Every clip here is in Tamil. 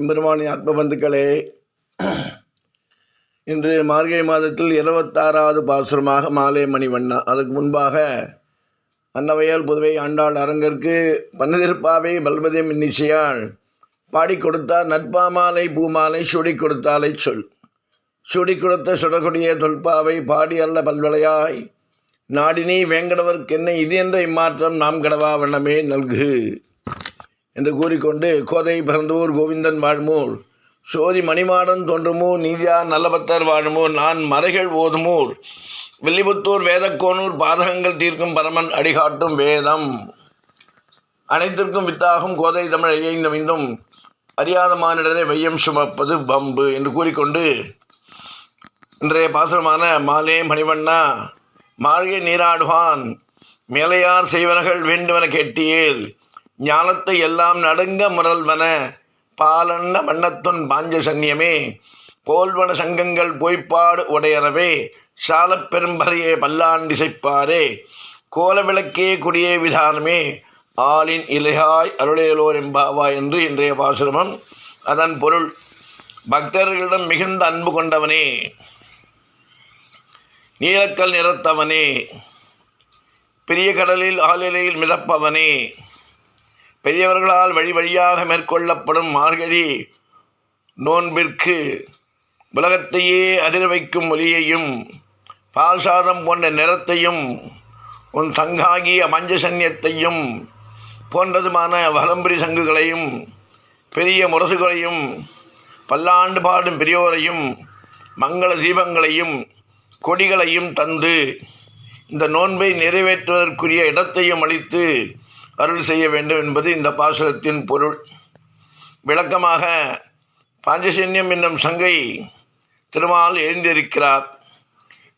எம்பெருமானி ஆத்மபந்துக்களே இன்று மார்கழி மாதத்தில் இருபத்தாறாவது பாசுரமாக மாலை மணிவண்ணா அதுக்கு முன்பாக அன்னவையால் புதுவை ஆண்டாள் அரங்கற்கு பன்னதிருப்பாவை பல்வதே மின்னிசையாள் பாடி கொடுத்தார். நட்பாமாலை பூமாலை சுடி கொடுத்தாலை சொல். சுடி கொடுத்த சுடக்கூடிய தொல்பாவை பாடி அல்ல பல்வளையாய். நாடினி வேங்கடவர்க்கென்ன இது என்ற இம்மாற்றம் நாம் கடவா வண்ணமே நல்கு. என்று கூறிக்கொண்டு கோதை பிறந்தூர் கோவிந்தன் வாழ்மூர். சோதி மணிமாடன் தோன்றுமூர் நீதியார் நல்லபத்தர் வாழுமூர் நான் மறைகள் ஓதுமூர். வில்லிபுத்தூர் வேதக்கோனூர் பாதகங்கள் தீர்க்கும் பரமன் அடிகாட்டும் வேதம். அனைத்திற்கும் வித்தாகும் கோதை தமிழ் ஐயைந்தமிந்தும் அறியாத மானிடரை வையம் சுமப்பது பம்பு என்று கூறிக்கொண்டு இன்றைய பாசுரமான மாலே மணிவண்ணா மாளிகை நீராடுவான் மேலையார் செய்வனகள் வேண்டுவன கேட்டியேல் ஞானத்தை எல்லாம் நடுங்க முரல்வன. பாலன்ன வண்ணத்துன் பாஞ்ச சன்னியமே கோல்வன சங்கங்கள் பொய்ப்பாடு உடையறவே சாலப் பெரும்பறையே பல்லாண்டிசைப்பாரே கோல விளக்கே குடியே விதானமே ஆளின் இலையாய் அருளேலோர் எம்பாவா என்று இன்றைய பாசுரமம் அதன் பொருள். பக்தர்களிடம் மிகுந்த அன்பு கொண்டவனே நீலக்கல் நிறத்தவனே பெரிய கடலில் ஆளிலையில் மிதப்பவனே. பெரியவர்களால் வழி வழியாக மேற்கொள்ளப்படும் மார்கழி நோன்பிற்கு உலகத்தையே அதிர வைக்கும் ஒலியையும் பால் சாதம் போன்ற நிறத்தையும் உன் தங்காகிய மஞ்சசன்யத்தையும் போன்றதுமான வலம்புரி சங்குகளையும் பெரிய முரசுகளையும் பல்லாண்டு பாடும் பெரியோரையும் மங்கள தீபங்களையும் கொடிகளையும் தந்து இந்த நோன்பை நிறைவேற்றுவதற்குரிய இடத்தையும் அளித்து அருள் செய்ய வேண்டும் என்பது இந்த பாசுரத்தின் பொருள். விளக்கமாக பாஞ்சசன்யம் என்னும் சங்கை திருமால் எழுந்திருக்கிறார்.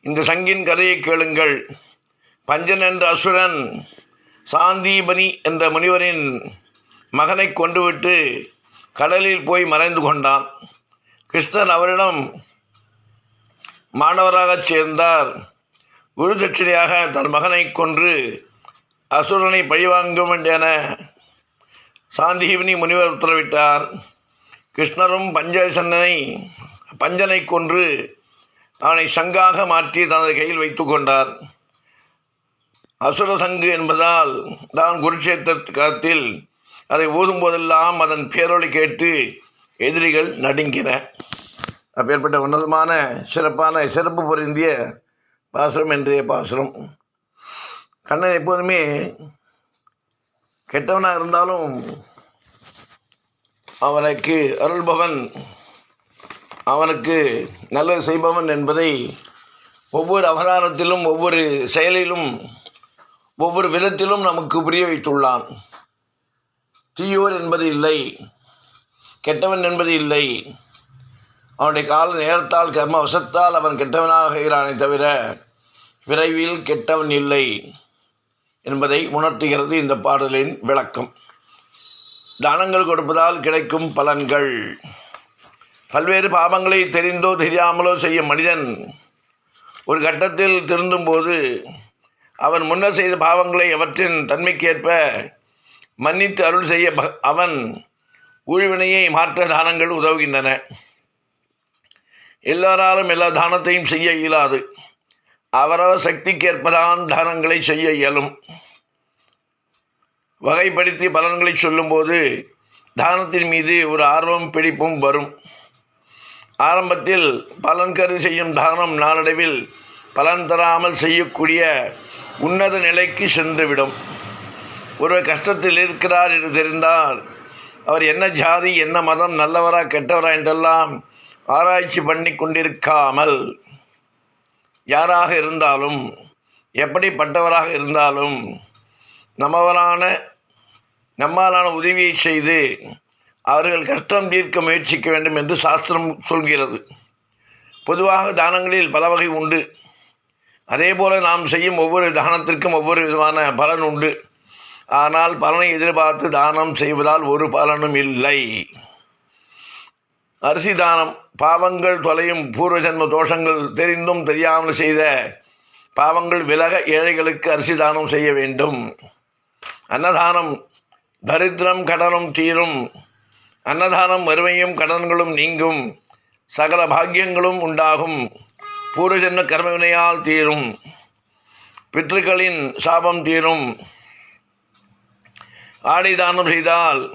இந்த சங்கின் கதையை கேளுங்கள். பஞ்சன் என்ற அசுரன் சாந்தீபனி என்ற முனிவரின் மகனை கொண்டுவிட்டு கடலில் போய் மறைந்து கொண்டான். கிருஷ்ணன் அவரிடம் மாணவராகச் சேர்ந்தார். குருதட்சிணையாக தன் மகனை கொன்று அசுரனை பழிவாங்கும் என சாந்திகிவினி முனிவர் உத்தரவிட்டார். கிருஷ்ணரும் பஞ்சசன்னனை பஞ்சனை கொன்று அவனை சங்காக மாற்றி தனது கையில் வைத்து கொண்டார். அசுர சங்கு என்பதால் தான் குருட்சேத்திர காலத்தில் அதை ஊதும் போதெல்லாம் அதன் பேரொழி கேட்டு எதிரிகள் நடுங்கின. அப்பேற்பட்ட உன்னதமான சிறப்பான சிறப்பு பொருந்திய பாசுரம் என்றே பாசுரம். கண்ணன் எப்போதுமே கெட்டவனாக இருந்தாலும் அவனுக்கு அருள்பவன் அவனுக்கு நல்லது செய்பவன் என்பதை ஒவ்வொரு அவதாரத்திலும் ஒவ்வொரு செயலிலும் ஒவ்வொரு விதத்திலும் நமக்கு புரிய வைத்துள்ளான். தீயோர் என்பது இல்லை கெட்டவன் என்பது இல்லை. அவனுடைய கால நேரத்தால் கர்ம வசத்தால் அவன் கெட்டவனாகிறானே தவிர விரைவில் கெட்டவன் இல்லை. என்பதை உணர்த்துகிறது இந்த பாடலின் விளக்கம். தானங்கள் கொடுப்பதால் கிடைக்கும் பலன்கள். பல்வேறு பாவங்களை தெரிந்தோ தெரியாமலோ செய்யும் மனிதன் ஒரு கட்டத்தில் திருந்தும்போது அவன் முன்னர் செய்த பாவங்களை அவற்றின் தன்மைக்கேற்ப மன்னித்து அருள் செய்ய ப- அவன் ஊழ்வினையை மாற்ற தானங்கள் உதவுகின்றன. எல்லாராலும் எல்லா தானத்தையும் செய்ய இயலாது. அவரவர் சக்திக்கேற்பதான் தானங்களை செய்ய இயலும். வகைப்படுத்தி பலன்களை சொல்லும்போது தானத்தின் மீது ஒரு ஆர்வம் பிடிப்பும் வரும். ஆரம்பத்தில் பலன் கருதி செய்யும் தானம் நாளடைவில் பலன் தராமல் செய்யக்கூடிய உன்னத நிலைக்கு சென்றுவிடும். ஒரு கஷ்டத்தில் இருக்கிறார் என்று தெரிந்தால் அவர் என்ன ஜாதி என்ன மதம் நல்லவரா கெட்டவரா என்றெல்லாம் ஆராய்ச்சி பண்ணி கொண்டிருக்காமல் யாராக இருந்தாலும் எப்படிப்பட்டவராக இருந்தாலும் நம்மவரான நம்மாலான உதவியை செய்து அவர்கள் கஷ்டம் தீர்க்க முயற்சிக்க வேண்டும் என்று சாஸ்திரம் சொல்கிறது. பொதுவாக தானங்களில் பல வகை உண்டு. அதே போல் நாம் செய்யும் ஒவ்வொரு தானத்திற்கும் ஒவ்வொரு விதமான பலன் உண்டு. ஆனால் பலனை எதிர்பார்த்து தானம் செய்வதால் ஒரு பலனும் இல்லை. அரிசி தானம் பாவங்கள் தொலையும் பூர்வஜன்ம தோஷங்கள் தெரிந்தும் தெரியாமல் செய்த பாவங்கள் விலக ஏழைகளுக்கு அரிசி தானம் செய்ய வேண்டும். அன்னதானம் தரித்திரம் கடனும் தீரும். அன்னதானம் வறுமையும் கடன்களும் நீங்கும். சகல பாக்கியங்களும் உண்டாகும். பூர்வஜன்ம கர்மவினையால் தீரும். பித்ருக்களின் சாபம் தீரும். ஆடை தானம் செய்தால்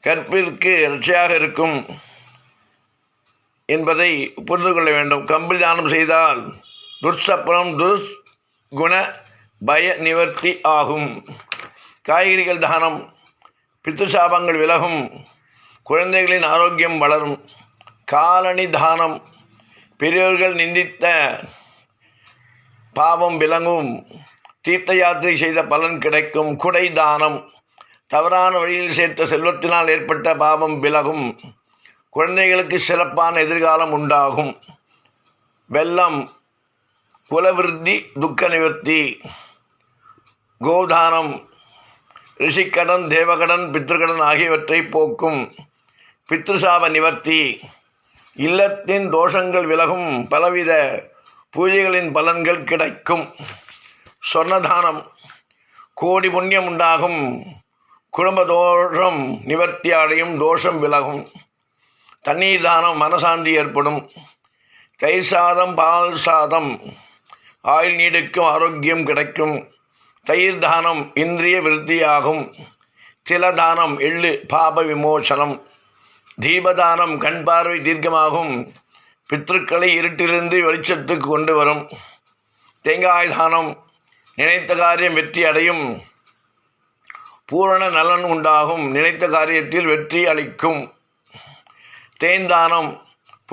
கற்பிற்கு ரட்சையாக இருக்கும் என்பதை புரிந்து கொள்ள வேண்டும். கம்பி தானம் செய்தால் துர்சப்பனம் துர் குண பய நிவர்த்தி ஆகும். காய்கறிகள் தானம் பித்துசாபங்கள் விலகும் குழந்தைகளின் ஆரோக்கியம் வளரும். காலணி தானம் பெரியோர்கள் நிந்தித்த பாவம் விளங்கும். தீர்த்த யாத்திரை செய்த பலன் கிடைக்கும். குடை தானம் தவறான வழியில் சேர்த்த செல்வத்தினால் ஏற்பட்ட பாவம் விலகும். குழந்தைகளுக்கு சிறப்பான எதிர்காலம் உண்டாகும். வெள்ளம் குலவிருத்தி துக்க நிவர்த்தி கோதானம் ரிஷிக்கடன் தேவகடன் பித்ருக்கடன் ஆகியவற்றை போக்கும் பித்ருசாப நிவர்த்தி. இல்லத்தின் தோஷங்கள் விலகும் பலவித பூஜைகளின் பலன்கள் கிடைக்கும். சொர்ணதானம் கோடி புண்ணியம் உண்டாகும். குடும்பதோஷம் நிவர்த்தி அடையும் தோஷம் விலகும். தண்ணீர் தானம் மனசாந்தி ஏற்படும். தயிர் சாதம் பால் சாதம் ஆயுள் நீடிக்கும் ஆரோக்கியம் கிடைக்கும். தயிர் தானம் இந்திரிய விருத்தியாகும். தில தானம் எள்ளு பாப விமோசனம். தீபதானம் கண் பார்வை தீர்க்கமாகும். பித்ருக்களை இருட்டிலிருந்து வெளிச்சத்துக்கு கொண்டு வரும். தேங்காய் தானம் நினைத்த காரியம் வெற்றி அடையும். பூரண நலன் உண்டாகும். நினைத்த காரியத்தில் வெற்றி அளிக்கும். தேன்தானம்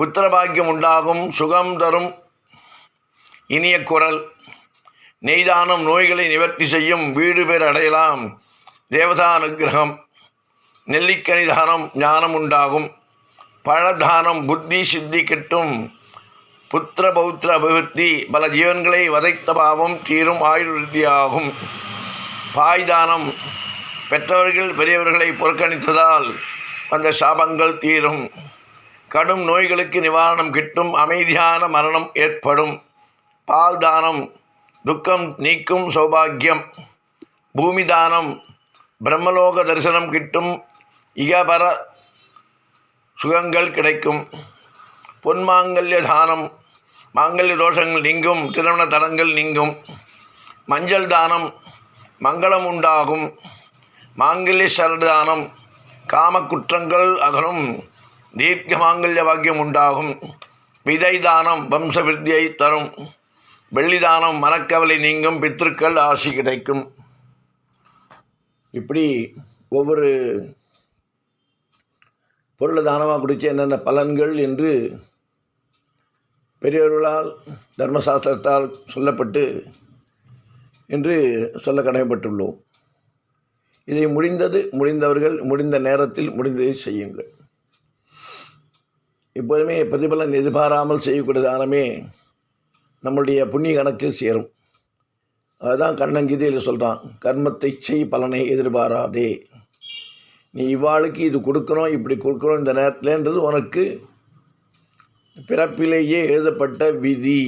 புத்திரபாக்கியம் உண்டாகும். சுகம் தரும் இனிய குரல். நெய்தானம் நோய்களை நிவர்த்தி செய்யும். வீடு பேர் அடையலாம். தேவதா அனுகிரகம். நெல்லிக்கனி தானம் ஞானம் உண்டாகும். பழதானம் புத்தி சித்தி கிட்டும். புத்திர பௌத்திர அபிவிருத்தி பல ஜீவன்களை வதைத்த பாவம் தீரும் ஆயுர்விருத்தியாகும் பாய்தானம் பெற்றவர்கள் பெரியவர்களை புறக்கணித்ததால் அந்த சாபங்கள் தீரும். கடும் நோய்களுக்கு நிவாரணம் கிட்டும் அமைதியான மரணம் ஏற்படும். பால் தானம் துக்கம் நீக்கும் சௌபாகியம். பூமி தானம் பிரம்மலோக தரிசனம் கிட்டும் இகபர சுகங்கள் கிடைக்கும். பொன்மாங்கல்ய தானம் மாங்கல்ய தோஷங்கள் நீங்கும் திருமண தரங்கள் நீங்கும். மஞ்சள் தானம் மங்களம் உண்டாகும். மாங்கல்ய சரதானம் காமக்குற்றங்கள் அகலும் தீர்க்க மாங்கல்ய பாக்கியம் உண்டாகும் விதை தானம் வம்ச வித்தியை தரும். வெள்ளி தானம் மனக்கவலை நீங்கும் பித்திருக்கள் ஆசி கிடைக்கும். இப்படி ஒவ்வொரு பொருளை தானமாக குடித்து என்னென்ன பலன்கள் என்று பெரியவர்களால் தர்மசாஸ்திரத்தால் சொல்லப்பட்டு என்று சொல்ல கடமைப்பட்டுள்ளோம் இதை முடிந்தது முடிந்தவர்கள் முடிந்த நேரத்தில் முடிந்ததை செய்யுங்கள். எப்போதுமே பிரதிபலன் எதிர்பாராமல் செய்யக்கூடிய தானமே நம்முடைய புண்ணிய கணக்கு சேரும். அதுதான் கண்ணங்கீதையில் சொல்கிறான் கர்மத்தை செய் பலனை எதிர்பாராதே. நீ இவ்வாளுக்கு இது கொடுக்கணும் இப்படி கொடுக்கணும் இந்த நேரத்துலன்றது உனக்கு பிறப்பிலேயே எழுதப்பட்ட விதி.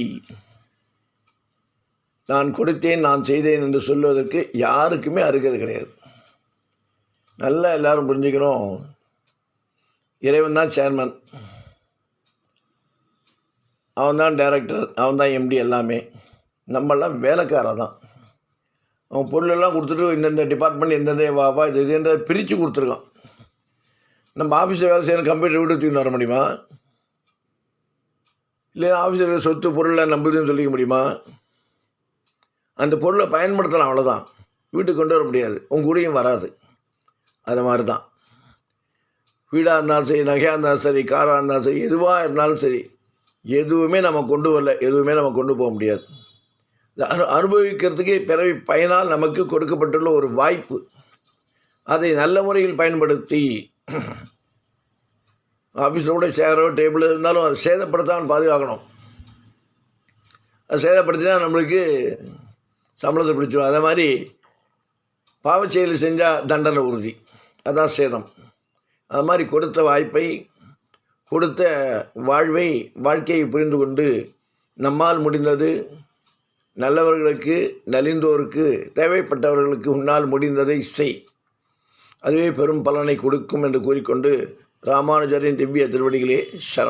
நான் கொடுத்தேன் நான் செய்தேன் என்று சொல்வதற்கு யாருக்குமே அருகது கிடையாது. நல்லா எல்லாரும் புரிஞ்சுக்கிறோம் இறைவன் தான் சேர்மன் அவன் தான் டைரக்டர் அவன் தான் எம்டி எல்லாமே. நம்மெல்லாம் வேலைக்காரன் தான். அவன் பொருளெல்லாம் கொடுத்துட்டு இந்தந்த டிபார்ட்மெண்ட் எந்தெந்த வா இது இதுன்ற பிரித்து கொடுத்துருக்கான். நம்ம ஆஃபீஸில் வேலை செய்யணும் கம்ப்யூட்டர் வீடு தூக்கிட்டு வர முடியுமா? இல்லை ஆஃபீஸில் சொத்து பொருளை நம்புதுன்னு சொல்லிக்க முடியுமா? அந்த பொருளை பயன்படுத்தலாம் அவ்வளோதான் வீட்டுக்கு கொண்டு வர முடியாது. உங்க கூடயும் வராது. அது மாதிரி தான் வீடாக இருந்தாலும் சரி நகையாக இருந்தாலும் சரி காராக இருந்தாலும் சரி எதுவாக இருந்தாலும் சரி எதுவுமே நம்ம கொண்டு வரல எதுவுமே நம்ம கொண்டு போக முடியாது. இந்த அனு அனுபவிக்கிறதுக்கு பிறவி பயனால் நமக்கு கொடுக்கப்பட்டுள்ள ஒரு வாய்ப்பு. அதை நல்ல முறையில் பயன்படுத்தி ஆஃபீஸில் கூட சேரோ டேபிள் இருந்தாலும் அதை சேதப்படுத்தாமல் பாதுகாக்கணும். அது சேதப்படுத்தினா நம்மளுக்கு சம்பளத்தை பிடிச்சிடும் அதே மாதிரி பாவச்செயல் செஞ்சால் தண்டனை உறுதி. அதான் சேதம். அது மாதிரி கொடுத்த வாய்ப்பை கொடுத்த வாழ்வை வாழ்க்கையை புரிந்து கொண்டு நம்மால் முடிந்தது நல்லவர்களுக்கு நலிந்தோருக்கு தேவைப்பட்டவர்களுக்கு உன்னால் முடிந்ததை செய். அதுவே பெரும் பலனை கொடுக்கும் என்று கூறிக்கொண்டு ராமானுஜரின் திவ்ய திருவடிகளே சரணம்.